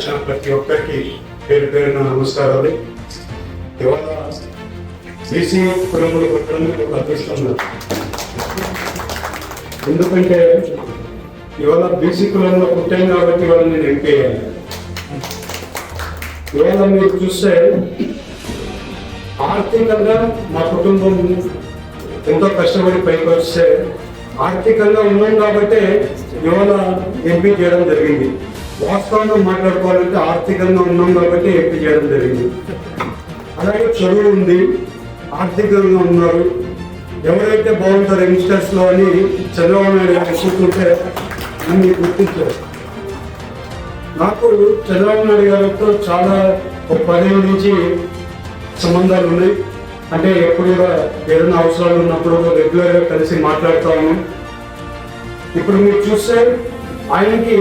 ప్రతి ఒక్కరికి పేరు పేరున నమస్కారాలు. ఇవాళ బీసీ కులములు కొట్టడం ఒక అదృష్టం ఎందుకంటే ఇవాళ బీసీ కులంలో పుట్టాను కాబట్టి ఇవాళ నేను ఎంపీ అయ్యాను. ఇవాళ మీరు చూస్తే ఆర్థికంగా మా కుటుంబం ఎంతో కష్టపడి పైకి వస్తే ఆర్థికంగా ఉన్నాం కాబట్టి ఇవాళ ఎంపీ చేయడం జరిగింది. వాస్తవంగా మాట్లాడుకోవాలంటే ఆర్థికంగా ఉన్నాం కాబట్టి ఎక్కువ చేయడం జరిగింది. అలాగే చదువు ఉంది ఆర్థికంగా ఉన్నారు. ఎవరైతే బాగుంటారు యంగ్స్టర్స్లో అని చంద్రబాబు నాయుడు గారు కూర్చుంటే నన్ను గుర్తించారు. నాకు చంద్రబాబు నాయుడు గారితో చాలా ఒక పదిహేను నుంచి సంబంధాలు ఉన్నాయి. అంటే ఎప్పుడు ఏదైనా అవసరాలు ఉన్నప్పుడు రెగ్యులర్గా కలిసి మాట్లాడుతాము ఇప్పుడు మీరు చూస్తే ఆయనకి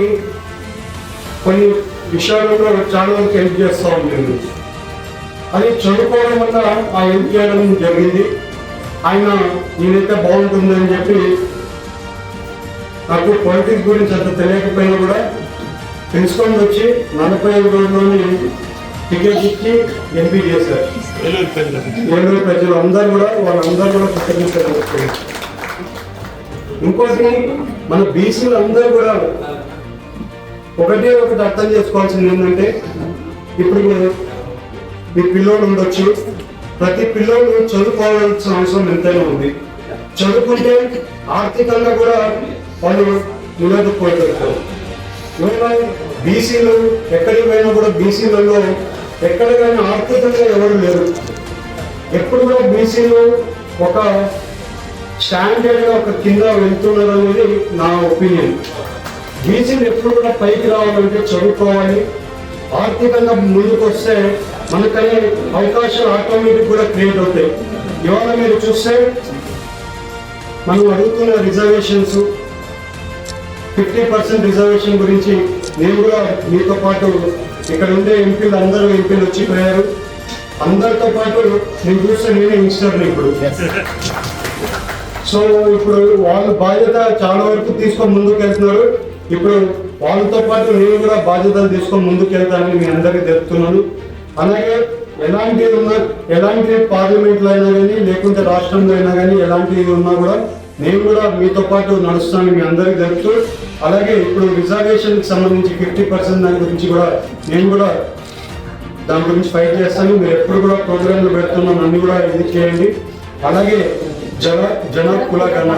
కొన్ని విషయాలలో చాలా వరకు హెల్ప్ చేస్తా ఉన్నాను అది చదువుకోవడం వల్ల ఆ హెల్ప్ చేయడం జరిగింది. ఆయన నేనైతే బాగుంటుందని చెప్పి నాకు పాలిటిక్స్ గురించి అంత తెలియకపోయినా కూడా తెలుసుకొని వచ్చి నలభై ఐదు రోజుల్లోనే టికెట్ ఇచ్చి ఎంపీ చేశారు. ఏలూరు ప్రజలు. అందరూ కూడా వాళ్ళందరూ కూడా కృతజ్ఞతలు. ఇంకోటి మన బీసీలు అందరూ కూడా ఒకటే ఒకటి అర్థం చేసుకోవాల్సింది ఏంటంటే ఇప్పుడు మీ పిల్లోడు ఉండొచ్చు. ప్రతి పిల్లోడు చదువుకోవాల్సిన అవసరం ఎంతైనా ఉంది. చదువుకుంటే ఆర్థికంగా కూడా వాళ్ళు నిలదొక్కుపోతారు బీసీలు ఎక్కడికి పోయినా కూడా బీసీలలో ఎక్కడ కానీ ఆర్థికంగా ఎవరు లేరు. ఎప్పుడు కూడా బీసీలు ఒక స్టాండర్డ్ ఒక కింద వెళ్తున్నారు అనేది నా ఒపీనియన్. బీసీలు ఎప్పుడు కూడా పైకి రావాలంటే చదువుకోవాలి. ఆర్థికంగా ముందుకు వస్తే మనకనే అవకాశాలు ఆటోమేటిక్ కూడా క్రియేట్ అవుతాయి. ఇవాళ మీరు చూస్తే మనం అడుగుతున్న రిజర్వేషన్స్ ఫిఫ్టీ పర్సెంట్ రిజర్వేషన్ గురించి నేను కూడా మీతో పాటు ఇక్కడ ఉండే ఎంపీలు అందరూ ఎంపీలు వచ్చిపోయారు అందరితో పాటు నేను చూస్తే నేనే యంగ్స్టర్ని ఇప్పుడు. సో ఇప్పుడు వాళ్ళు బాధ్యత చాలా వరకు తీసుకొని ముందుకు వెళ్తున్నారు ఇప్పుడు వాళ్ళతో పాటు నేను కూడా బాధ్యతలు తీసుకొని ముందుకు వెళ్తానని మీ అందరికీ తెలుపుతున్నాను అలాగే ఎలాంటి ఉన్నా ఎలాంటి పార్లమెంట్లో అయినా కానీ లేకుంటే రాష్ట్రంలో అయినా కానీ ఎలాంటివి ఉన్నా కూడా నేను కూడా మీతో పాటు నడుస్తాను మీ అందరికీ తెలుపుతూ అలాగే ఇప్పుడు రిజర్వేషన్కి సంబంధించి ఫిఫ్టీ పర్సెంట్ దాని గురించి కూడా నేను కూడా దాని గురించి ఫైట్ చేస్తాను. మీరు ఎప్పుడు కూడా ప్రోగ్రాంలు పెడుతున్నా అన్ని కూడా ఇది చేయండి. అలాగే జన జన కులగణ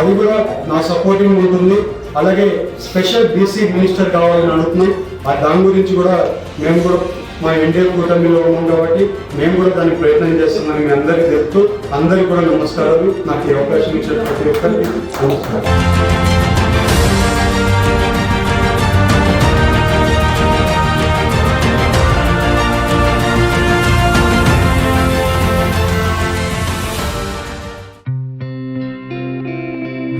అది కూడా నా సపోర్టింగ్ ఉంటుంది. అలాగే స్పెషల్ బీసీ మినిస్టర్ కావాలని అడుగుతుంది ఆ దాని గురించి కూడా మేము కూడా మా ఎన్డీఏ కూటమిలో ఉన్నాం కాబట్టి మేము కూడా దానికి ప్రయత్నం చేస్తున్నాం మీ అందరికీ చెప్తూ అందరికీ కూడా నమస్కారాలు. నాకు ఈ అవకాశం ఇచ్చిన ప్రతి ఒక్కరికి నమస్కారం.